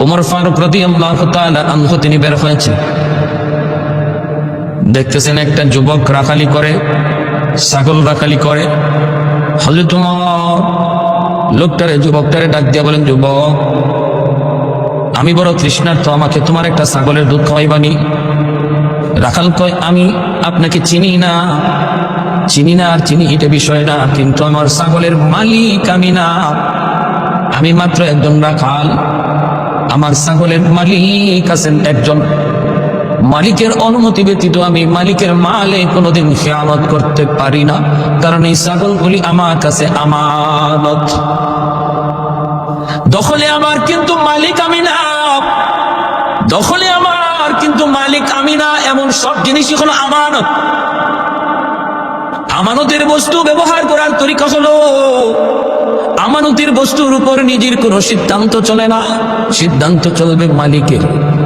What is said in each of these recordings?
ওমর ফারুক রদি আল্লাহ আনহু তিনি বের হয়েছে দেখতেছেন একটা যুবক রাখালি করে, ছাগল রাখালি করে। হলে তোমার লোকটারে, যুবকটারে ডাক দিয়া বলেন, যুবক, আমি বড় তৃষ্ণার্থ আমাকে তোমার একটা ছাগলের দুধ খাওয়াইবানি। রাখাল কয়, আমি আপনাকে চিনি না চিনি না আর চিনি এটা বিষয় না, কিন্তু আমার ছাগলের মালিক আমি না। আমি মাত্র একজন রাখাল। আমার ছাগলের মালিক আছেন একজন। মালিকের অনুমতি ব্যতীত আমি মালিকের মালে কোনোদিন খেয়ালত করতে পারি না, কারণ এই ছাগলগুলি আমার কাছে আমানত। দখলে আমার কিন্তু মালিক আমি না। দখলে আমার কিন্তু মালিক আমি না, এমন সব জিনিসই হলো আমানত। আমানতের বস্তু ব্যবহার করার তরিকা হলো আমানতের বস্তুর উপর নিজের কোনো সিদ্ধান্ত চলে না। সিদ্ধান্ত চলবে মালিকের।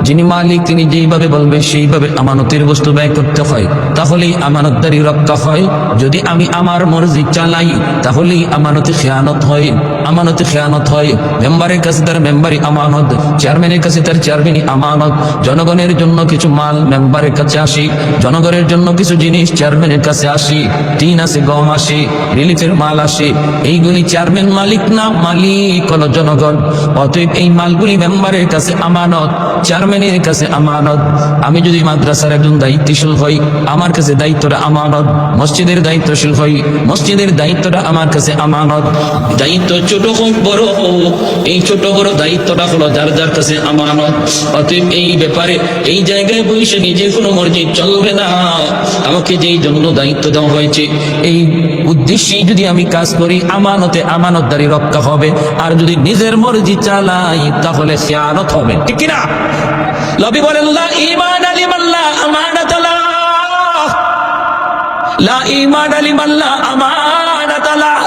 যিনি মালিক, তিনি যেইভাবে বলবে, সেইভাবে আমানতের বস্তু ব্যয় করতে হয়। তাহলেই আমানতদারি রক্ষা হয়। যদি আমি আমার মর্জি চালাই, তাহলেই আমানতে খেয়ানত হয়। আমানতে খেয়ানত হয়। মেম্বারের কাছে তার মেম্বারি আমানত, চেয়ারম্যানের কাছে তার চেয়ারম্যানই আমানত। জনগণের জন্য কিছু মাল মেম্বারের কাছে আসি, জনগণের জন্য কিছু জিনিস চেয়ারম্যানের কাছে আসি। টিন আসে, গম আসে, রিলিফের মাল আসে। এইগুলি চেয়ারম্যান মালিক না, মালিক হলো জনগণ। অতএব এই মালগুলি মেম্বারের কাছে আমানত, চেয়ারম্যানের কাছে আমানত। আমি যদি মাদ্রাসার একজন দায়িত্বশীল হই, আমার কাছে দায়িত্বটা আমানত। মসজিদের দায়িত্বশীল হই, মসজিদের দায়িত্বটা আমার কাছে আমানত। দায়িত্ব ছোট হোক বড় হোক, এই ছোট বড় দায়িত্বটা হলো যার যার কাছে আমানত। অতএব এই ব্যাপারে, এই জায়গায় বসে নিজে কোনো মর্জি চলবে না। আমাকে যেই জন্য দায়িত্ব দেওয়া হয়েছে, এই উদ্দেশ্যেই যদি আমি কাজ করি, আমানতে আমানতদারি রক্ষা হবে। আর যদি নিজের মর্জি চালাই, তাহলে খেয়ানত হবে। ঠিক কিনা? লবি বলেন ইমান আলিমাল্লাহ আমানাতাল্লাহ লা ইমান আলিমাল্লাহ আমানাতাল্লাহ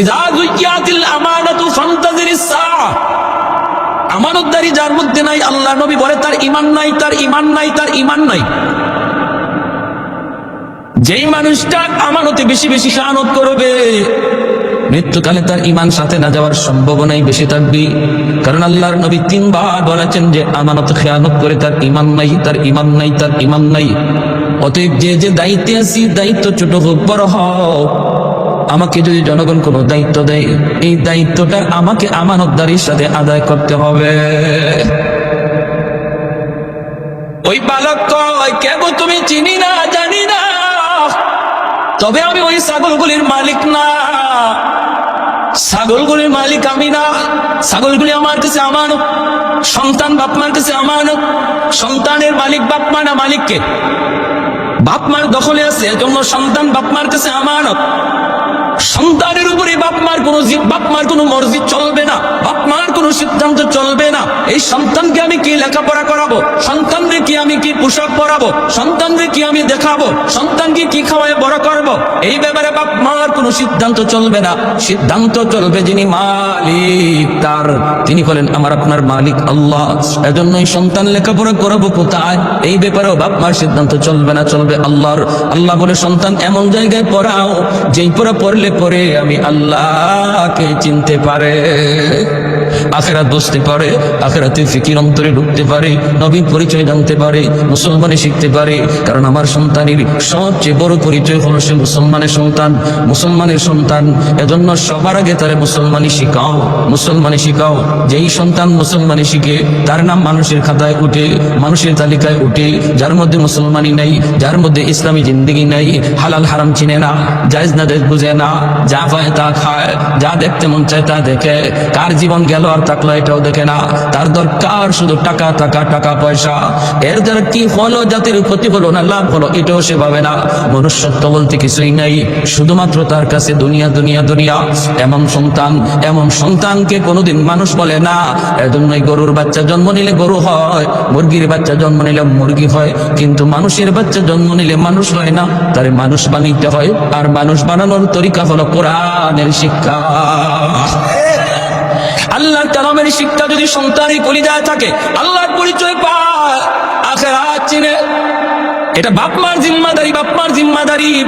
ইযা যুজ্জাতিল আমানাতু ফান্তাজিরিস সাআ আমানতদারি যার মধ্যে নাই, আল্লাহ নবী বলে, তার ইমান নাই, তার ইমান নাই, তার ইমান নাই। যেই মানুষটা আমানতে বেশি বেশি শাহানত করবে, মৃত্যুকালে তার ইমান সাথে না যাওয়ার সম্ভাবনাই বেশি থাকবে। কারণ আল্লাহর নবী তিনবার বলেছেন যে, আমানত খেয়ানত করে তার ইমান নাই, তার ইমান নাই, তার ইমান নাই। অতএব যে যে দায়িত্বে আছি, দায়িত্ব ছোট হোক, বড় হোক আমাকে যদি জনগণ কোনো দায়িত্ব দেয়, এই দায়িত্বটা আমাকে আমানতদারির সাথে আদায় করতে হবে। ওই বালক কয় কেব তুমি চিনি না, জানি না। তবে আমি ওই ছাগলগুলির মালিক না। ছাগলগুলির মালিক আমি না। ছাগলগুলি আমার কাছে আমানত। সন্তান বাপমার কাছে আমানত। সন্তানের মালিক বাপমা না মালিককে। বাপমার দখলে আছে, এজন্য সন্তান বাপমার কাছে আমানত। সন্তানের উপরে বাপ বাপমার কোনো জি- বাপমার কোনো মর্জি চলবে না বাপমার কোনো সিদ্ধান্ত চলবে না। এই সন্তানকে আমি কি লেখাপড়া করাবো? সন্তানকে কি আমি কি পোশাক পরাবো? সন্তানকে কি আমি দেখাবো? সন্তানকে কি খাওয়ায় বড় করব? এই ব্যাপারে বাপমার কোনো সিদ্ধান্ত চলবে না। সিদ্ধান্ত চলবে যিনি মালিক, তার। তিনি হলেন আমার আপনার মালিক আল্লাহ। এজন্য এই সন্তান লেখাপড়া করাবো কোথায়? এই ব্যাপারেও বাপমার সিদ্ধান্ত চলবে না, চলবে আল্লাহর। আল্লাহ বলে, সন্তান, এমন জায়গায় পড়াও, যেই পড়া পড়লে পরে আমি আল্লাহকে চিনতে পারে। আখেরাত বুঝতে পারে আখেরাতে ফিকির অন্তরে ঢুকতে পারে নবীন পরিচয় জানতে পারে মুসলমানে শিখতে পারে। কারণ আমার সন্তানের সবচেয়ে বড় পরিচয় হলো সে মুসলমানের সন্তান মুসলমানের সন্তান। এজন্য সবার আগে তারে মুসলমানি শিখাও মুসলমানি শিখাও। যেই সন্তান মুসলমানি শিখে, তার নাম মানুষের খাতায় উঠে, মানুষের তালিকায় উঠে, যার মধ্যে মুসলমানি নাই, যার মধ্যে ইসলামী জিন্দগি নাই, হালাল হারাম চিনে না, জায়জ না বুঝে না, যা পায় তা খায়, যা দেখতে মন চায় তা দেখে। কার জীবন গেল আর থাকল এটাও দেখে না। তার দরকার শুধু টাকা টাকা টাকা, পয়সা। এর দ্বারা কি হলো, জাতির ক্ষতি হলো না লাভ হলো, এটাও সে পাবে না। মনুষ্যত্ব বলতে কিছুই নাই। শুধুমাত্র তার কাছে দুনিয়া দুনিয়া দুনিয়া। এমন সন্তান, এমন সন্তানকে কোনোদিন মানুষ বলে না, এজন্যই গরুর বাচ্চা জন্ম নিলে গরু হয়, মুরগির বাচ্চা জন্ম নিলে মুরগি হয়। কিন্তু মানুষের বাচ্চা জন্ম নিলে মানুষ হয় না। তারে মানুষ বানাইতে হয়। আর মানুষ বানানোর তরিকা হলো কোরআনের শিক্ষা। আল্লাহর কালামের শিক্ষা যদি সন্তানই কলিজায় থাকে, আল্লাহর পরিচয় পায়। আখের চিনে। এটা বাপমার জিম্মাদারি বাপমার জিম্মাদারি।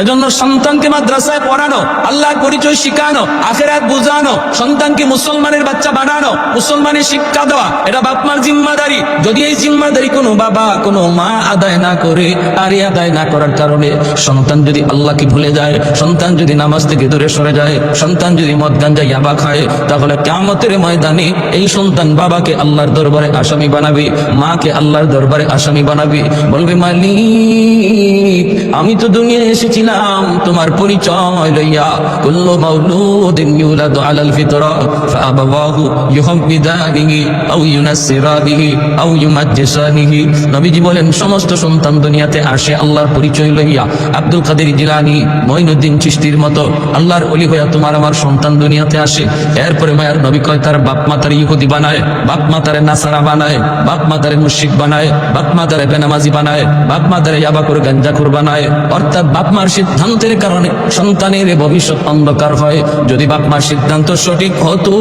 এজন্য সন্তানকে মাদ্রাসায় পড়ানো, আল্লাহর পরিচয় শিখানো, আখেরাত বুঝানো, সন্তানকে মুসলমানের বাচ্চা বানানো, মুসলমানের শিক্ষা দেওয়া, এটা বাপমার জিম্মাদারি। যদি এই জিম্মাদারি কোনো বাবা, কোনো মা আদায় না করে, আর আদায় না করার কারণে সন্তান যদি আল্লাহকে ভুলে যায়, সন্তান যদি নামাজ থেকে দূরে সরে যায়, সন্তান যদি মদ গাঞ্জা ইয়াবা খায়, তাহলে কেমতের ময়দানে এই সন্তান বাবাকে আল্লাহর দরবারে আসামি বানাবে, মাকে আল্লাহর দরবারে আসামি বানাবে। বলবে, মালিক, আমি তো দুনিয়ায় এসেছিলাম তোমার পরিচয় লইয়া, কুল্লু মাউলুদিন ইউলাদু আলাল ফিতরা, ফাআবাওয়াহু ইউহাব্বিদানিহি আও ইউনাসসিরানিহি আও ইউমাজ্জিসানিহি। নবীজি বলেন, সমস্ত সন্তান দুনিয়াতে আসে আল্লাহর পরিচয় লইয়া। আব্দুল কাদের জিলানী মঈনুদ্দিন চিশতির মতো, আল্লাহর ওলি হইয়া তোমার আমার সন্তান দুনিয়াতে আসে। এরপরে মায়ের নবী কয়, তার বাপ মাতার ইহুদি বানায় বাপ মাতারে নাসারা বানায় বাপ মাতারে মুশরিক বানায় বাপ মাতারে বেনামাজি বানায় বাপ মাতারে ইয়াবাকুর গাঞ্জাকুর বানায়। অর্থাৎ বাপ মার সিদ্ধান্তের কারণে সন্তানের ভবিষ্যৎ অন্ধকার হয়। যদি বাপ মার সিদ্ধান্ত সঠিক হতো,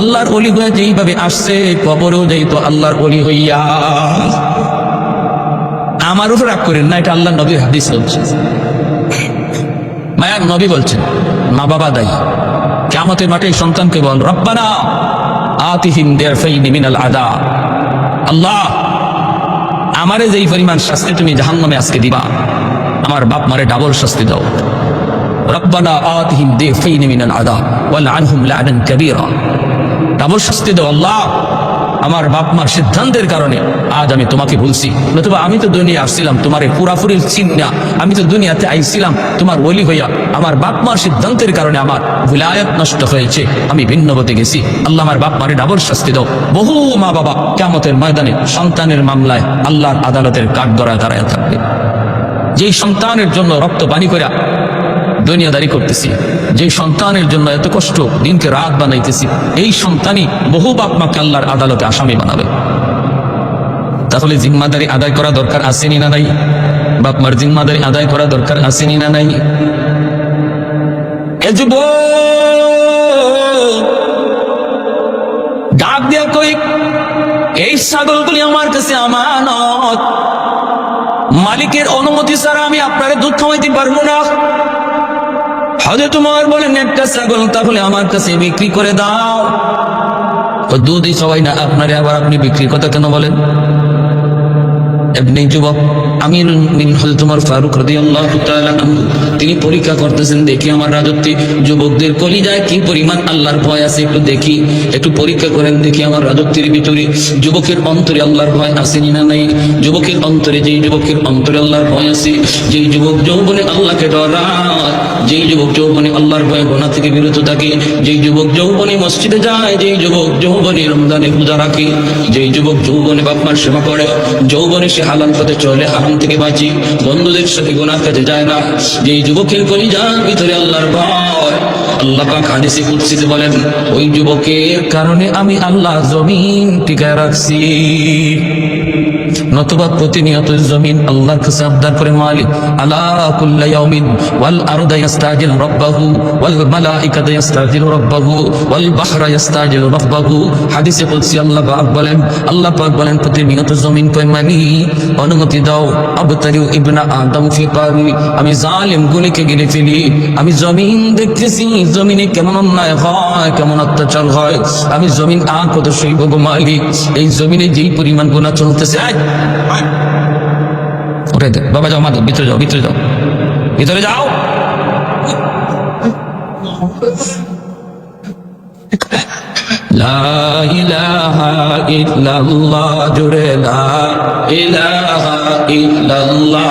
আল্লাহর অলি হয়ে যেইভাবে আসছে, কবরও যাইতো আল্লাহর অলি হইয়া। আমার উপর রাগ করেন না, এটা আল্লাহ নবীর হাদিস বলছে। মায়ার নবী বলছেন, মা বাবা দায়ী কেমতের মাঠে সন্তানকে বল, রব্বানা আতিহিম দেয়ার ফেইনি মিনাল আদা। আল্লাহ, আমারে যেই পরিমাণ শাস্তি তুমি জাহান্নামে আজকে দিবা আমার বাপ মারে ডাবল শাস্তি দাও। ডাবল শাস্তি দাও আমার বাপ মার সিদ্ধান্তের কারণে আজ আমি তোমাকে বলছি নতুবা আমি তো দুনিয়া আসছিলাম আমি তো দুনিয়াতে আইছিলাম, তোমার ওলি হইয়া আমার বাপ মার সিদ্ধান্তের কারণে আমার বিলায়ত নষ্ট হয়েছে। আমি ভিন্নবতে গেছি। আল্লাহ আমার বাপ মারে ডাবল শাস্তি দাও। বহু মা বাবা কেমতের ময়দানে সন্তানের মামলায় আল্লাহর আদালতের কাঠ ধরায় দাঁড়ায় থাকবে। যেই সন্তানের জন্য রক্ত পানি করে দুনিয়াদারি করতেছি যে সন্তানের জন্য এত কষ্ট দিনকে রাত বানাইতেছি এই সন্তানই বহু বাপ মাকে আল্লাহর আদালতে আসামি বানাবে। তাহলে জিম্মাদারি আদায় করা দরকার আসেনি না নাই? বাপ মার জিম্মাদারি আদায় করা দরকার আসেনি না নাই? এ যুবক, ডাক দিয়া কই এই ছাগলগুলি আমার কাছে আমানত। মালিকের অনুমতি ছাড়া আমি আপনারে দুধ খাওয়াইতে পারব না। হজে তোমার বলেন, একটা ছাগল তাহলে আমার কাছে বিক্রি করে দাও। দুধই সবাই না, আপনারে আবার আপনি বিক্রির কথা কেন বলেন? এমনি যুবক আমির মিন তোমার ফারুক রাদিয়াল্লাহু তাআলা তিনি পরীক্ষা করতেছেন, দেখি আমার রাজত্বে যুবকদের কলিজায় কি পরিমাণ আল্লাহর ভয় আছে, একটু দেখি, একটু পরীক্ষা করেন, দেখি আমার রাজত্বের ভিতরে যুবকের অন্তরে আল্লাহর ভয় আসেনি না নাই? যুবকের অন্তরে, যেই যুবকের অন্তরে আল্লাহর ভয় আছে, যেই যুবক যৌবনে আল্লাহকে ডরায় যেই যুবক যৌবনে আল্লাহর ভয়ে গোনা থেকে বিরত থাকে, যেই যুবক যৌবনে মসজিদে যায়, যেই যুবক যৌবনে রমজানে পূজা রাখে, যেই যুবক যৌবনে বাপমার সেবা করে, যৌবনে সে হালাল পথে চলে হারাম থেকে বাঁচি। বন্ধুদের সাথে গোনার কাছে যায় না। যে যুবকের কলিজার ভিতরে আল্লাহর ভয়, আল্লাহ বলেন, ওই যুবকের কারণে আমি আল্লাহ জমিন টিকা রাখছি। নতুবা প্রতিনিয়ত জমিন আল্লাহর কাছে আবদার করে মালিক, আলা ইয়াউমিন ওয়াল আরদা ইস্তাজিল রাব্বাহু ওয়াল মালাইকাতু ইস্তাজিল রাব্বাহু ওয়াল বাহরা ইস্তাজিল রাব্বাহু। হাদিসে কুদসি আল্লাহ পাক বলেন, আল্লাহ পাক বলেন, প্রতিনিয়ত জমিন কই মানি? অনুমতি দাও, আবতারিউ ইবনা আদম ফি কারি আমি জালিম গুলিকে গিরে ফেলি। আমি জমিন দেখতেছি, জমিনে কেমন অন্যায় হয়, কেমন অত্যাচার হয়। আমি জমিন আ কত সইব মালিক। এই জমিনে যেই পরিমাণ গুণা চলতেছে উঠাই দে বাবা যাও, মাধব, ভিতরে যাও ভিতরে যাও। ভিতরে যাও। লা ইলাহা ইল্লাল্লাহ জুরে লা ইলাহা ইল্লাল্লাহ।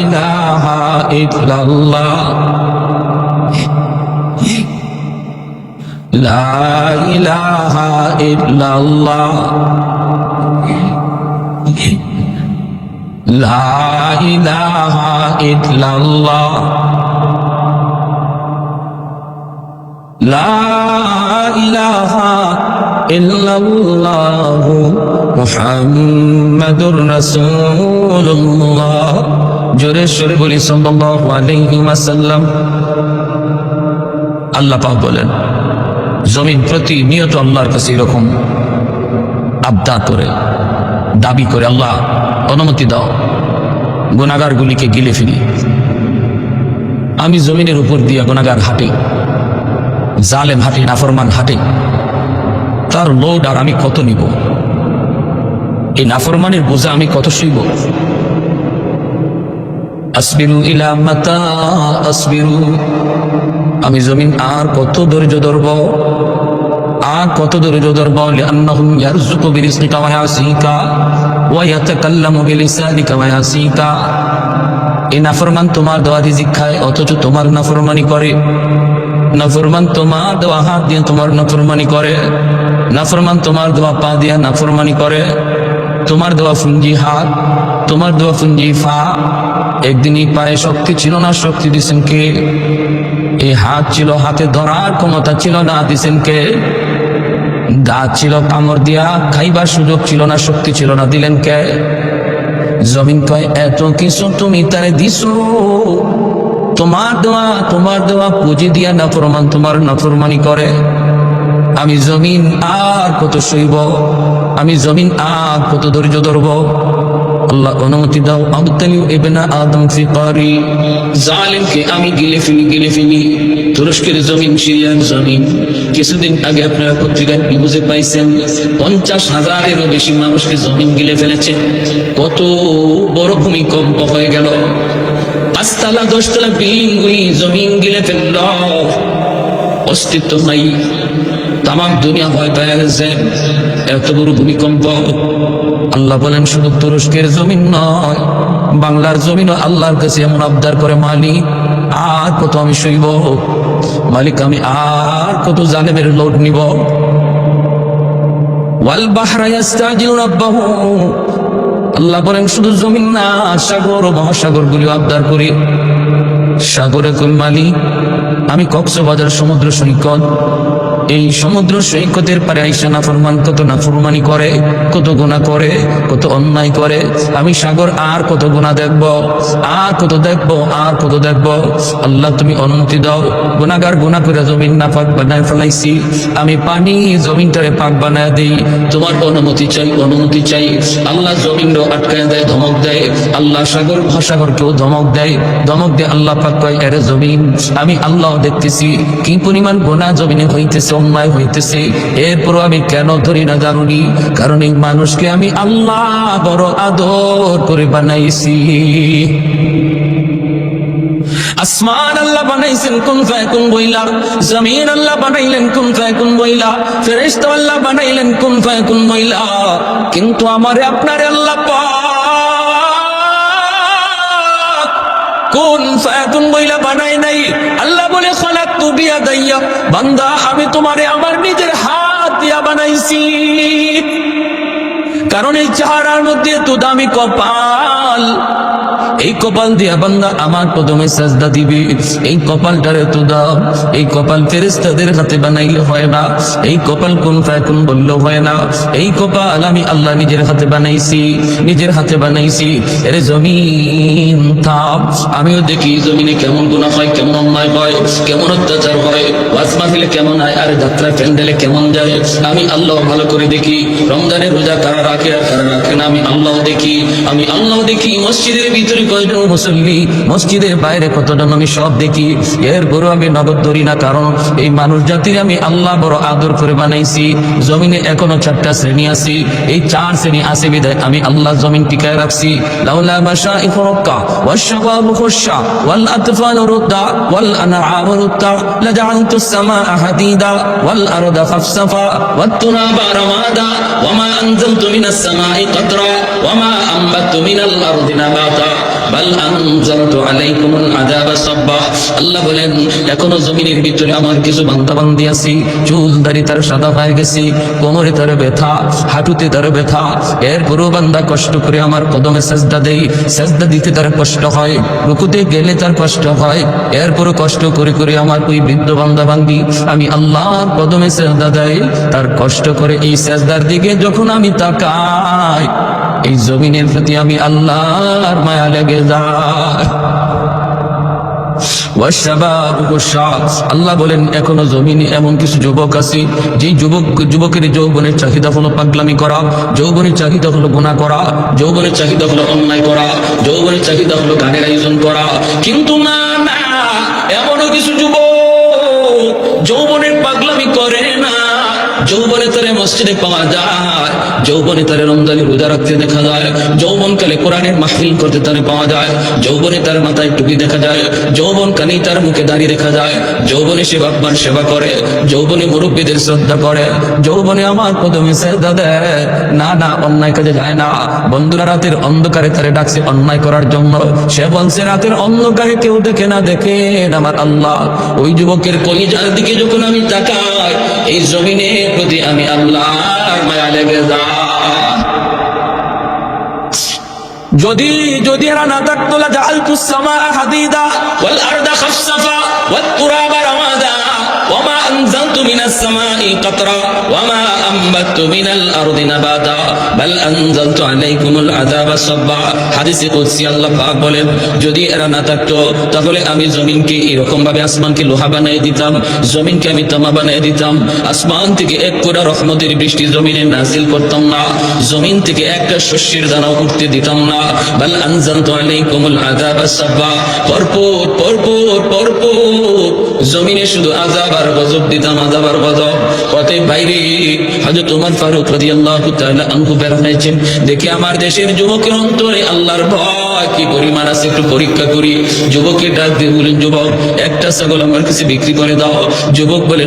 ইলাহা ইল্লাল্লাহ। লা ইলাহা ইল্লাল্লাহ। লা ইলাহা ইল্লাল্লাহ। মুহাম্মাদুর রাসূলুল্লাহ। আল্লাহ বলেন, জমিন প্রতিনিয়ত আল্লাহর কাছে এরকম। আবদার করে, দাবি করে আল্লাহ অনুমতি দাও। গুণাগারগুলিকে গিলে ফেলি। আমি জমিনের উপর দিয়ে গুণাগার হাঁটি। জালেম হাঁটি, নাফরমান হাঁটি, তার লোড আর আমি কত নিব? এই নাফরমানের বোঝা আমি কত শুইব? আসবিরু ইলা আসবিরু, আমি জমিন আর কত ধৈর্য ধরব? আর কত ধৈর্য ধরব? লিআন্নাহুম ইয়ারযুকু বিরিজকিকা ওয়া ইয়াসিকা, ওয়া ইয়াতাকাল্লামু বিলিসানিকা ওয়া ইয়াসিকা। এই নাফরমান তোমার দোয়া রিজিক খায় অথচ তোমার নাফরমানি করে। নাফরমান তোমার দোয়া হাত দিয়ে তোমার নাফরমানি করে। নাফরমান তোমার দোয়া পা দিয়ে নাফরমানি করে। তোমার দোয়া ফুঞ্জি হাত, তোমার দোয়া ফুঞ্জি ফা। একদিনই পায়ে শক্তি ছিল না, শক্তি দিছেন কে? এই হাত ছিল হাতে ধরার ক্ষমতা ছিল না, দিছেন কে? দাঁত ছিল কামড় দিয়া খাইবার সুযোগ ছিল না, শক্তি ছিল না, দিলেন কে? জমিন কয়, এত কিছু তুমি তারে দিছো তোমার দোয়া তোমার দোয়া পুঁজি দিয়া না প্রমাণ তোমার নাফরমানি করে। আমি জমিন আর কত সইব, আমি জমিন আর কত ধৈর্য ধরব। আল্লাহ অনুমতি দাও আবতালি ইবনা আদম ফিকারি। জালিমকে আমি গিলে ফেলি গিলে ফেলি। তুরস্কের জমিন, সিরিয়ার জমিন। কিছুদিন আগে আপনারা পত্রিকায় নিউজে পাইছেন, পঞ্চাশ হাজারেরও বেশি মানুষকে জমিন গিলে ফেলেছে। কত বড় ভূমিকম্প হয়ে গেল। পাঁচতলা দশতলা বিল্ডিং গুলি জমিন গিলে ফেলল। অস্তিত্ব নাই তাম দুনিয়া ভয় পেয়ে গেছে। এত বড় ভূমিকম্প। আল্লাহ বলেন, শুধু তুরস্কের জমিন নয়, বাংলার জমিনও আল্লাহর কাছে এমন আবদার করে, মালিক, আর কত আমি শুইব মালিক, আমি আর কত জালেমের লোড নিব? ওয়াল আল্লাহ বলেন, শুধু জমিন না, সাগর ও মহাসাগর গুলি আবদার করি। সাগরে মালিক? আমি কক্সবাজার সমুদ্র সৈকত এই সমুদ্র সৈকতের পারে আইসা নাফরমান কত নাফরমানি করে, কত গুণা করে, কত অন্যায় করে। আমি সাগর আর কত গুণা দেখব, আর কত দেখব, আর কত দেখব। আল্লাহ, তুমি অনুমতি দাও। গুণাগার গুণা করে জমিন না পাক বানায় ফেলাইছি। আমি পানি জমিনটারে পাক বানায় দিই। তোমার অনুমতি চাই অনুমতি চাই। আল্লাহ জমিন আটকায় দেয়, ধমক দেয়। আল্লাহ সাগর, মহাসাগরকেও ধমক দেয়। ধমক দিয়ে আল্লাহ পাক কয়, এরে জমিন, আমি আল্লাহ দেখতেছি। কি পরিমাণ গোনা জমিনে হইতেছে অন্যায় হইতেছে। এরপরও আমি কেন ধরি না জানুনি? কারণ এই মানুষকে আমি আল্লাহ বড় আদর করে বানাইছি। আসমান আল্লাহ বানাইছেন, কোন বইলা? জমিন আল্লাহ বানাইলেন, কোন বইলা? ফেরেশতা আল্লাহ বানাইলেন, কোন বইলা? কিন্তু আমারে আপনারে আল্লাহ কোন ফায়াকুন বইলা বানাই নাই? আল্লাহ বলে খলাকতু দইয়া বান্দা, আমি তোমারে আমার নিজের হাত দিয়া বানাইছি। কারণ এই চেহারার মধ্যে তো দামি কপাল। এই কপাল দিয়া বান্দা আমার কদমে সাজদা দিবি। এই কপালটারে তো দাও। এই কপাল ফেরেস্তাদের হাতে বানাইলে হয় না। এই কপাল কোন ফায়াকুন বললে হয় না। এই কপাল আমি আল্লাহ নিজের হাতে বানাইছি, নিজের হাতে বানাইছি। এর জমিন থাপ আমিও দেখি জমিনে কেমন গুণা হয়, কেমন অন্যায় হয়, কেমন অত্যাচার হয়। ওয়াজ মাহফিলে কেমন হয় আর যাত্রা প্যান্ডেলে কেমন যায়। আমি আল্লাহ ভালো করে দেখি। রমজানের রোজা কারা রাখে আর কারা রাখে না, আমি আল্লাহ দেখি। আমি আল্লাহ দেখি। মসজিদের ভিতরে কয়জন মুসল্লি মসজিদের বাইরে কতজন আমি সব দেখি এরপরও আমি নগদ ধরি না কারণ এই মানুষ জাতির আমি আল্লাহ বড় আদর করে বানাইছি জমিনে এখনো চারটা শ্রেণী আছে এই চার শ্রেণী আছে বিদায় আমি আল্লাহ জমিন টিকায় রাখছি লাউলা মাশা ইফরক্কা والشباب خشع والأطفال رضع والأنعام رضع لجعلت السماء حديدا والأرض خفصفا والتراب رمادا وما أنزلت من السماء قطرا وما أنبت من الأرض نباتا বাল আনজালতু আলাইকুমুল আযাবা সাব্বা। আল্লাহ বলেন, এখনও জমিনের ভিতরে আমার কিছু বান্দা বান্দি আছে। চুল দাড়ি তার সাদা হয়ে গেছে, কোমরে তার ব্যথা, হাঁটুতে তার ব্যথা। এরপরও বান্দা কষ্ট করে আমার কদমে সেজদা দেই সেজদা দিতে তার কষ্ট হয়, রুকুতে গেলে তার কষ্ট হয়। এরপরও কষ্ট করে করে আমার ওই বৃদ্ধ বান্দা বান্দি আমি আল্লাহর কদমে সেজদা দেই। তার কষ্ট করে এই সেজদার দিকে যখন আমি তাকাই এই জমিনের প্রতি আমি আল্লাহর মায়া লেগে যায় আল্লাহ বলেন, এখনও জমিনে এমন কিছু যুবক আছে যে যুবক, যুবকের যৌবনের চাহিদা হলো পাগলামি করা, যৌবনের চাহিদা হলো গুণা করা, যৌবনের চাহিদা হলো অন্যায় করা, যৌবনের চাহিদা হলো গানের আয়োজন করা। কিন্তু না না, এমনও কিছু যুবক যৌবনে তারে মসজিদে পাওয়া যায়, যৌবনে তারে রমজানি রোজা রাখতে দেখা যায়, যৌবনকালে কোরআনের মাহফিল করতে তারে পাওয়া যায়, যৌবনে তার মাথায় টুপি দেখা যায়, যৌবন কানেই তার মুখে দাঁড়িয়ে দেখা যায়, যৌবনে সে বাপমার সেবা করে, যৌবনে মুরব্বীদের শ্রদ্ধা করে, যৌবনে আমার কদমে শ্রদ্ধা দেয়, না না, অন্যায় কাজে যায় না। বন্ধুরা, রাতের অন্ধকারে তারে ডাকছে অন্যায় করার জন্য। সে বলছে, রাতের অন্ধকারে কেউ দেখে না, দেখে আমার আল্লাহ। ওই যুবকের কলিজার দিকে যখন আমি তাকাই, এই জমিনের প্রতি আমি আল্লাহ মায়া লেগে যা। যদি যদি এরা না থাকতো লা জাআলতু সামা হাদিদা। ওয়াল আরদা খাফসাফা ওয়াত তুরাবা ওয়ামা আনজালতু যদি এরা না থাকতো, তাহলে আমি জমিনকে এরকম ভাবে আসমানকে লোহা বানিয়ে দিতাম, জমিনকে আমি তামা বানিয়ে দিতাম। আসমান থেকে এক কোটা রহমতের বৃষ্টি জমিনে নাজিল করতাম না, জমিন থেকে একটা শস্যের দানা উঠতে দিতাম না। বাল আনজালতু আলাইকুমুল আযাবা সাব্বা। পরপর পরপর পরপর, জমিনে শুধু আযাব আর গজব দিতাম আযাব আর গজব। অতএব বাইরে হযরত তোমার ফারুক রাদিয়াল্লাহু তাআলা আনহু বের হয়েছেন দেখি আমার দেশের যুবকের অন্তরে আল্লাহর ভয়। কি পরিমাণ আছে একটু পরীক্ষা করি। যুবকের ডাক দিয়ে বলেন যুবক, একটা ছাগল আমার কাছে বিক্রি করে দাও। যুবক বলে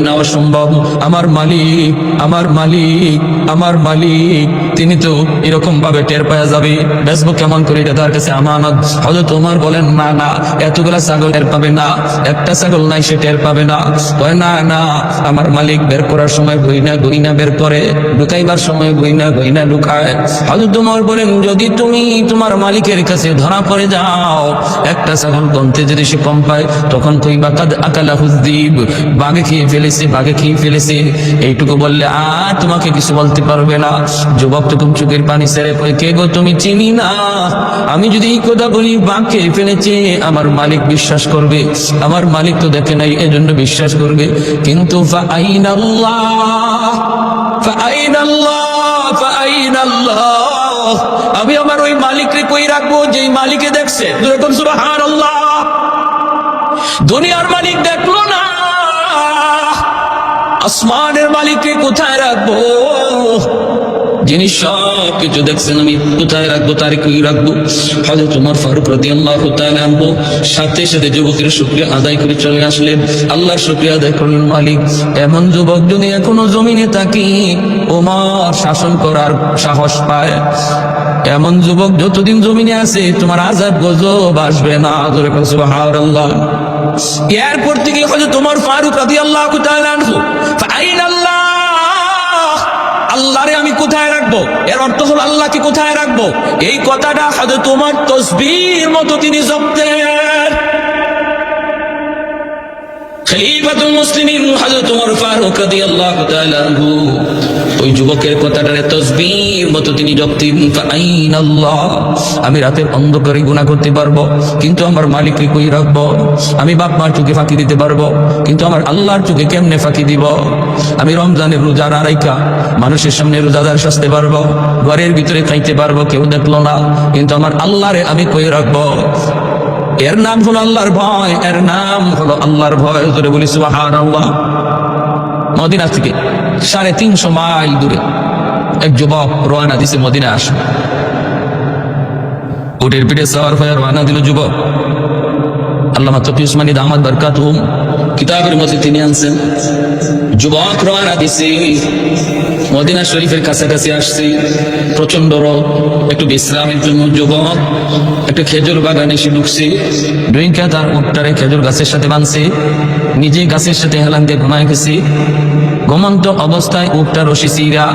আমার মালিক আমার মালিক আমার মালিক। তিনি তো এরকম ভাবে টের পাওয়া যাবে। বেসবো কেমন করে? এটা তার কাছে আমানত। হয়তো তোমার বলেন, না না, এতগুলা ছাগল টের পাবে না। একটা ছাগল নাই, সে টের পাবে না। কয়, না না, আমার মালিক বের করার সময় গইনা গইনা বের করে। ঢুকাইবার সময় গইনা গইনা ঢুকায় হয়তো তোমার বলেন, যদি তুমি তোমার মালিকের কাছে ধরা পড়ে যাও। একটা ছাগল গন্তে যদি সে কম পায়, তখন কইবা কাদ আকালা হুজদিব বাঘে খেয়ে ফেলেছে, বাঘে খেয়ে ফেলেছে। এইটুকু বললে আর তোমাকে কিছু বলতে পারবে না। যুবক তখন চোখের পানি ছেড়ে কই কে গো তুমি? চিনি না। আমি যদি এই কথা বলি, বাঘ খেয়ে ফেলেছে। আমার মালিক বিশ্বাস করবে। আমার মালিক তো দেখে নাই, এজন্য বিশ্বাস করবে। কিন্তু ফাআইনাল্লাহ ফাআইনাল্লাহ ফাআইনাল্লাহ আমি আমার ওই মালিককে কই রাখব? যে মালিকে দেখছে। যেরকম সুবহানাল্লাহ। দুনিয়ার মালিক দেখল না। আসমানের মালিককে কোথায় রাখব? যিনি সব কিছু দেখছেন আমি। কোথায় রাখব, তার কই রাখব? হযরত ওমর ফারুক রাদিয়াল্লাহু তাআলা আনহু সাথে সাথে যুবকের শুকরিয়া আদায় করে চলে আসলেন। আল্লাহর শুকরিয়া আদায় করলেন মালিক। এমন যুবক যদি এখনও জমিনে থাকি ওমর শাসন করার সাহস পায়। এমন যুবক যতদিন জমিনে আছে, তোমার আজাব গজব আসবে না। ধরে সুবহানাল্লাহ। এরপর থেকে হযরত ওমর ফারুক রাদিয়াল্লাহু তাআলা আনহু ফাইন আল্লাহ কোথায় রাখব? এর অর্থ হলো আল্লাহকে কোথায় রাখব? এই কথাটা তোমার তসবির মতো তিনি জপতেন। ওই যুবকের মতো তিনি আল্লাহ আমি রাতের অন্ধকারে গুনাহ করতে পারব, কিন্তু আমার মালিককে কই রাখব? আমি বাপ মার চোখে ফাঁকি দিতে পারব, কিন্তু আমার আল্লাহর চোখে কেমনে ফাঁকি দিব? আমি রমজানের রোজার আড়াইকা মানুষের সামনে রোজাদার সাজতে পারব, ঘরের ভিতরে খাইতে পারব, কেউ দেখল না, কিন্তু আমার আল্লাহরে আমি কই রাখব? এর নাম হলো আল্লাহর ভয়, এর নাম হলো আল্লাহর ভয়। ধরে বলি, সুবহানাল্লাহ। মদিনা থেকে সাড়ে তিনশো মাইল দূরে এক যুবক রওনা দিছে মদিনা আসে উটের পিঠে সওয়ার হয়ে রওনা দিল যুবক। আল্লামা তফি উসমানী দামাদ বরকাত কিতাবের মধ্যে তিনি আনছেন, যুবক রওনা দিছে। মদিনা শরীফের কাছাকাছি আসছি। প্রচণ্ড রোদ, একটু বিশ্রামের জন্য যুবক, একটু খেজুর বাগানে এসে ঢুকছে। ডুইঙ্কা তার উঠটারে খেজুর গাছের সাথে বাঁধছে। নিজে গাছের সাথে হেলান দিয়ে ঘুমায় গেছি। ঘুমন্ত অবস্থায় উঠটা রশি সিরা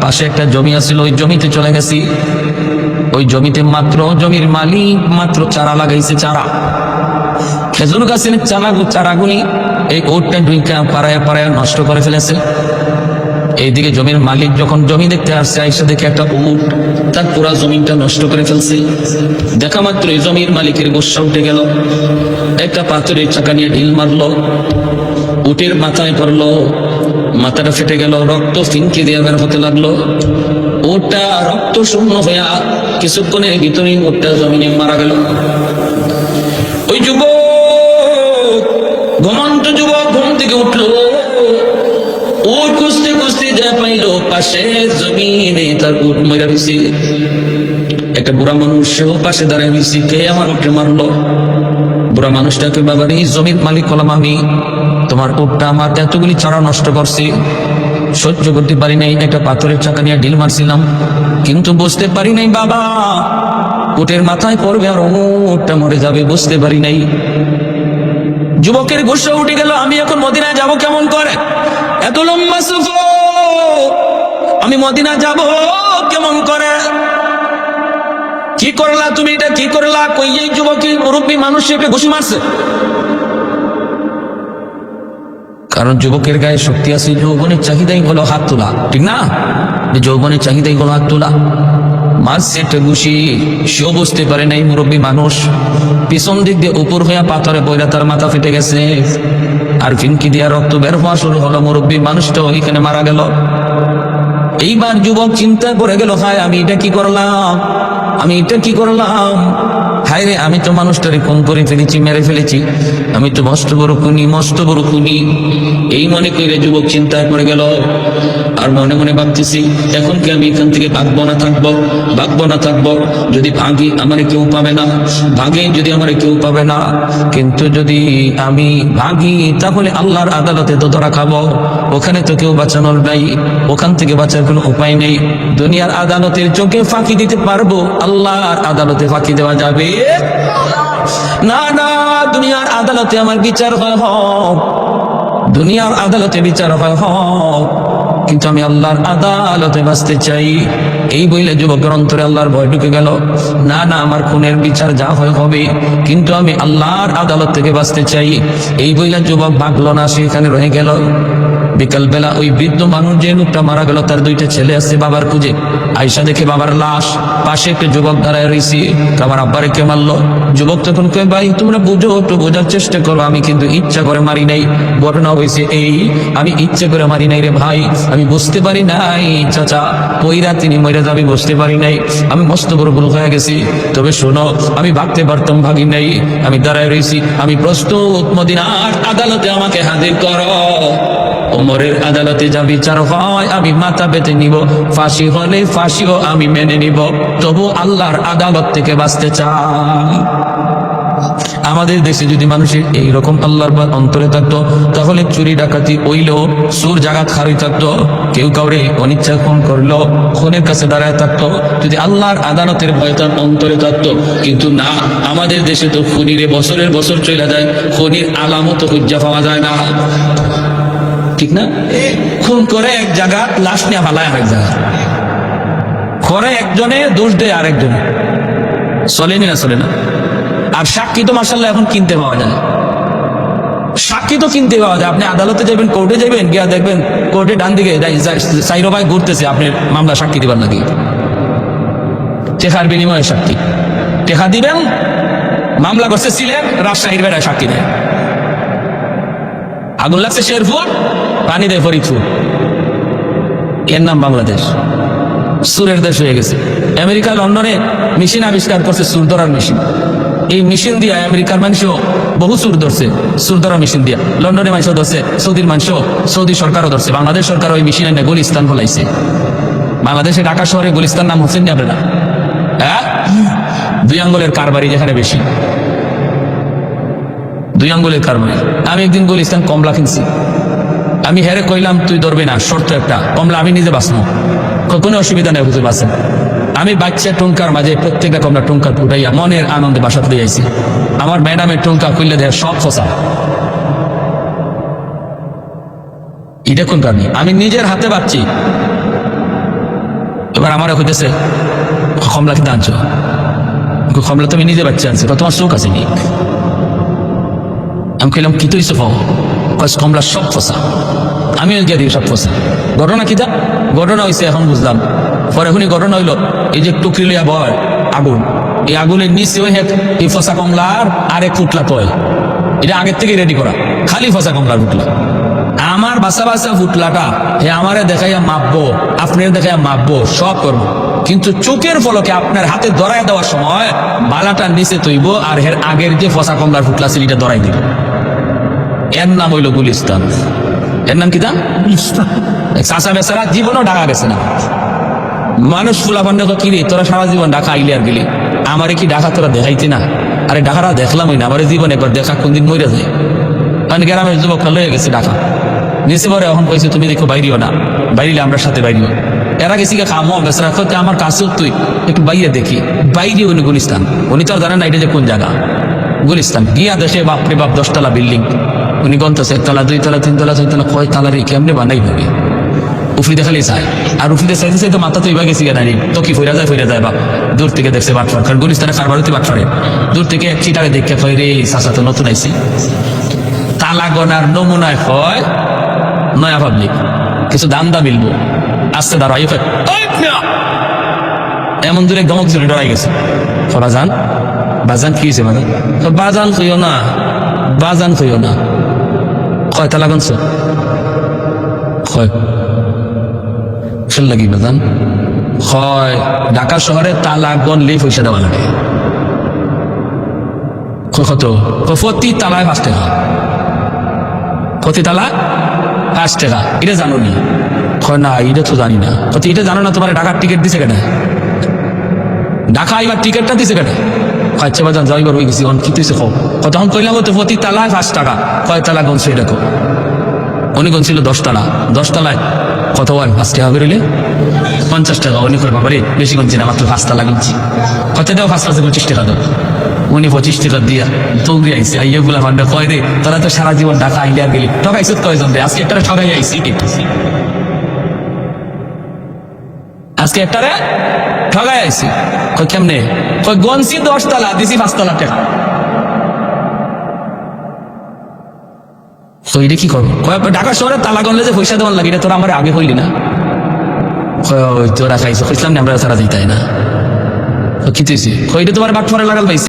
পাশে একটা জমি আছিল, ওই জমিতে চলে গেছি। ওই জমিতে মাত্র জমির মালিক মাত্র চারা লাগাইছে, চারা। খেজুর গাছের চারা চারাগুলি এই ওটটা ডুইকা পাড়ায় পাড়ায় নষ্ট করে ফেলেছে। এইদিকে জমির মালিক যখন জমি দেখতে আসছে আইসা দেখে একটা উট, তার পুরা জমিটা নষ্ট করে ফেলছে। দেখা মাত্র এই জমির মালিকের গোসা উঠে গেল। একটা পাথরের চাকা নিয়ে ঢিল মারলো। উটের মাথায় পড়ল। মাথাটা ফেটে গেল, রক্ত ফিনকে দিয়ে বের হতে লাগল। ওটা রক্ত শূন্য হইয়া কিছুক্ষণের ভিতরেই ওটা জমিনে মারা গেল। পাশে জমিনে তার উঠ মরে রয়েছে একটা বুড়া মানুষ পাশে দাঁড়ায় রয়েছে কে আমার উঠে মারলো? বুড়া মানুষটাকে বাবার জমির মালিক হলাম আমি। তোমার উঠটা আমার এতগুলি চারা নষ্ট করছে। সহ্য করতে পারি নাই, একটা পাথরের চাকা নিয়ে ঢিল মারছিলাম। কিন্তু বুঝতে পারি নাই, বাবা, উটের মাথায় পড়বে আর উঠটা মরে যাবে, বুঝতে পারি নাই। যুবকের গুসা উঠে গেল, আমি এখন মদিনায় যাব কেমন করে? এত লম্বা সফর আমি মদিনা যাব, কেমন করে? কি করলা তুমি এটা? কি করলা? কই এই যুবকী? মুরব্বী মানুষ ঘুষি মারছে। কারণ যুবকের গায়ে শক্তি আছে, যৌবনের চাহিদাই হলো হাত তোলা, ঠিক না? যৌবনের চাহিদাই হলো হাত তোলা। মারছে একটা ঘুষি, সেও বুঝতে পারে নাই, মুরব্বী মানুষ। পিছন দিক দিয়ে উপর হইয়া পাথরে বইরা তার মাথা ফেটে গেছে। আর ফিনকি দিয়া রক্ত বের হওয়া শুরু হলো, মুরব্বী মানুষটা ওইখানে মারা গেল। এইবার যুবক চিন্তা করে গেল হায় আমি এটা কি করলাম? আমি এটা কি করলাম? হায় রে আমি তো মানুষটারে খুন করে ফেলেছি, মেরে ফেলেছি। আমি তো মস্ত বড় খুনি, মস্ত বড় খুনি। এই মনে করে যুবক চিন্তায় পড়ে গেল। আর মনে মনে ভাবতেছি, এখন কি আমি এখান থেকে ভাগবো না থাকব? ভাগবো না থাকব? যদি ভাগি আমার কেউ পাবে না, ভাগে যদি আমার কেউ পাবে না। কিন্তু যদি আমি ভাগি, তাহলে আল্লাহর আদালতে তো ধরা খাব। ওখানে তো কেউ বাঁচানোর নাই, ওখান থেকে বাঁচার কোনো উপায় নেই। দুনিয়ার আদালতের চোখে ফাঁকি দিতে পারব, আল্লাহর আদালতে ফাঁকি দেওয়া যাবে। না না, দুনিয়ার আদালতে আমার বিচার হয়, হোক। দুনিয়ার আদালতে বিচার হয়, হোক। কিন্তু আমি আল্লাহর আদালতে বাঁচতে চাই। এই বইলে যুবকের অন্তরে আল্লাহর ভয় ঢুকে গেল। না না, আমার খুনের বিচার যা হয়, হবে। কিন্তু আমি আল্লাহর আদালত থেকে বাঁচতে চাই। এই বইলে যুবক ভাগলো না, সেখানে রয়ে গেল। বিকালবেলা ওই বৃদ্ধ মানুষ যে লোকটা মারা গেল, তার দুইটা ছেলে আছে বাবার খুঁজে। আয়সা দেখে বাবার লাশ। পাশে একটা যুবক দাঁড়ায় রয়েছি আমার আব্বারে কে মারলো? যুবক তখন কে ভাই, তোমরা বুঝো, একটু বোঝার চেষ্টা করো। আমি কিন্তু ইচ্ছা করে মারি নাই। ঘটনা হয়েছে এই, আমি ইচ্ছে করে মারি নাই রে ভাই। আমি বুঝতে পারি নাই, চাচা। কইরা তিনি মরে যাবে, বুঝতে পারি নাই। আমি মস্ত বড় ভুল হয়ে গেছি। তবে শোনো, আমি ভাবতে পারতাম, ভাগি নাই। আমি দাঁড়ায় রয়েছি আমি প্রস্তুত, মদিনার আদালতে আমাকে হাজির করো। ওমরের আদালতে যা বিচার হয়, আমি মাথা পেতে নিব। ফাঁসি হলে ফাঁসিও আমি মেনে নিব। তবু আল্লাহর আদালত থেকে বাঁচতে চাই। আমাদের দেশে যদি মানুষের এইরকম আল্লাহর অন্তরে থাকতো, তাহলে চুরি ডাকাতি ওইলেও সুর জাগাত খারি থাকতো। কেউ কাউরে অনিচ্ছা খুন করল খুনের কাছে দাঁড়ায় থাকতো। যদি আল্লাহর আদালতের ভয় তার অন্তরে থাকতো, কিন্তু না, আমাদের দেশে তো খুনিরে বছরের বছর চলে যায়, খুনির আলামত হুজ্জা পাওয়া যায় না। ঠিক না? খুন করে এক জায়গা, লাশ নিয়ে ফালায় আরেক জায়গা। করে একজনে, দোষ দেয় আরেকজনে। চলেনি না চলে না? আর সাক্ষী তো মাসাল্লাহ এখন কিনতে পাওয়া যায়। সাক্ষী তো কিনতে পাওয়া যায়। আপনি আদালতে যাবেন, কোর্টে যাবেন, গিয়া দেখবেন, কোর্টে ডান দিকে সাইরো ভাই ঘুরতেছে, আপনি মামলা সাক্ষী দিবার নাকি? টেকার বিনিময়ে সাক্ষী। টেকা দিবেন, মামলা করছে ছিলেন রাজশাহীর বেড়ায় সাক্ষী দেয়। আগুন লাগছে শেরপুর পানি দেয় ফরিদপুর এর নাম বাংলাদেশ। সুরের দেশ হয়ে গেছে। আমেরিকা লন্ডনে মেশিন আবিষ্কার করছে সুর ধরার মেশিন। এই মেশিন দিয়া আমেরিকার মানুষও বহু সুর ধরছে, সুর ধরার মেশিন দিয়া। লন্ডনে মানুষও ধরছে, সৌদির মানুষও, সৌদি সরকারও ধরছে। বাংলাদেশ সরকার ওই মেশিন এনে গুলিস্তান ফলাইছে বাংলাদেশে ঢাকা শহরে গুলিস্তান নাম হচ্ছেন আপনারা? হ্যাঁ? দুই আঙ্গুলের কারবারি যেখানে বেশি। দুই আঙ্গুলের কারণে। আমি একদিন গুলিস্তান কমলা কিনছি। আমি হেরে কইলাম, তুই ধরবি না, শর্ত একটা। কমলা আমি নিজে বাঁচবো। কোনো অসুবিধা নেই বুঝতে পারছেন আমি বাচ্চা টুঙ্কার মাঝে প্রত্যেকটা কমলা টুঙ্কা ফুটাইয়া মনের আনন্দে বাসা তুলে যাইছি আমার ম্যাডামের টুঙ্কা খুললে দেয় সব খোসা এটা কোন কারণে? আমি নিজের হাতে বাচ্চি এবার আমার হইতেছে কমলা কিন্তু আনছো? কমলা তুমি নিজে বাচ্চা আনছো, তোমার চোখ আছে নি? আমি কইলাম, কি তুই সফ কমলা সব ফসা। আমিও গিয়ে দিই, সব ফসা। ঘটনা কিতা ঘটনা হয়েছে এখন বুঝলাম। পরে এখনই ঘটনা হইল, এই যে টুকরি লিয়া বয়, আগুন। এই আগুনের নিচে ওই এই ফসা কমলার আর এক ফুটলা তয় এটা আগের থেকে রেডি করা। খালি ফসা কমলার ফুটলা। আমার বাসা বাসা ফুটলাটা, হে আমারে দেখাইয়া মাপবো, আপনার দেখাইয়া মাপবো, সব করব। কিন্তু চোখের ফলকে আপনার হাতে ধরাই দেওয়ার সময়, বালাটা নিচে তৈব আর এর আগের যে ফসা কমলার ফুটলা ছিল, এটা ধরাই দিব এর নাম হইল গুলিস্তান। এর নাম কি দাম চাষা বেচারা জীবনও ঢাকা গেছে না। মানুষ ফুলা পান্ডে কি রে? তোরা সারা জীবন ডাকা আইলে আর গেলি। আমারে কি ডাকা তোরা দেখাইতি না? আরে ঢাকাটা দেখলামই না আমার জীবন একবার দেখা কোনদিন মরে যায়। কারণ গ্রামের যুবকরা লয়ে গেছে ঢাকা। নিচে পরে এখন কইছে তুমি দেখো বাইরিও না। বাইরিলে আমরা সাথে বাইরিও। এরা গেছি খামো বেসরা করতে আমার কাছেও তুই একটু বাইরে দেখি। বাইরে উনি গুলিস্তান। উনি তো জানেন না এটা যে কোন জায়গা। গুলিস্তান। গিয়া দেশে বাপরে বাপ দশতলা বিল্ডিং। উনি গন্তছে একতলা দুইতলা তিনতলা চারতলা কয় তলা রে কেমনে বানাই ভাবে? উফরিতে খালি চায় আর উফরিতে চাইতে চাইতে মাথা তো এবার গেছি কেন তো কি ফইরা যায় ফইরা যায় বাপ। দূর থেকে দেখছে বাট বাটফার কারণ গুলিস্তানে কারবারতে বাটফারে দূর থেকে এক চিটারে দেখে কয়, রে চাষা তো নতুন আইছি। তালা গনার নমুনায় হয় নয়া পাবলিক কিছু দাম দা মিলবো। আসতে দাঁড়াই এমন দূরে গমক জোরে ডরাই গেছে। তো বাজান কি হয়েছে মানে? বাজান কইও না, বাজান কইও না। কয় তালা গনছ কয় খেল লাগি বাজান হয়, ঢাকা শহরে তালা গনলেই পয়সা দেওয়া লাগে। কত? প্রতি তালায় পাঁচ টাকা। প্রতি তালা পাঁচ টাকা। এটা জানো নি? কয় না, এটা তো জানি না। কত এটা জানো না তোমার ঢাকার টিকিট দিছে কেন? ঢাকা এবার টিকিটটা দিছে কেন? আচ্ছা বাজান যাও এবার হয়ে গেছি অন কি তুইছে কও কত তখন কইলাম তো প্রতি তালায় পাঁচ টাকা। কয়, তালা গনছে এটা কো। উনি গনছিল দশ তালা। দশ তালায় কত হয় পাঁচ টাকা বেরোলে পঞ্চাশ টাকা। উনি করে বাবারে বেশি গনছি না মাত্র পাঁচ তালা গনছি। কত দাও পাঁচ পাঁচ পঁচিশ টাকা দাও। উনি পঁচিশ টাকা দিয়া দৌড়ে আইসি আইয়া গুলা ভান্ডা কয় রে তোরা তো সারা জীবন ঢাকা আইলিয়া গেলি। ঠকাইছত কয়জন রে আজকে একটা ঠকাই আইসি আজকে একটা রে ঠগাই আইসি কই কেমনে? কই দিছি তো এটা কি করব? ঢাকা শহরে তালা গনলে যে পয়সা দেওয়ার লাগে, এটা তোরা আমার আগে হইলি না? তোরা খাইছো না, আমরা সারা না? কি তুইছি? কই এটা তোমার বাট ফরে লাগাল পাইছি।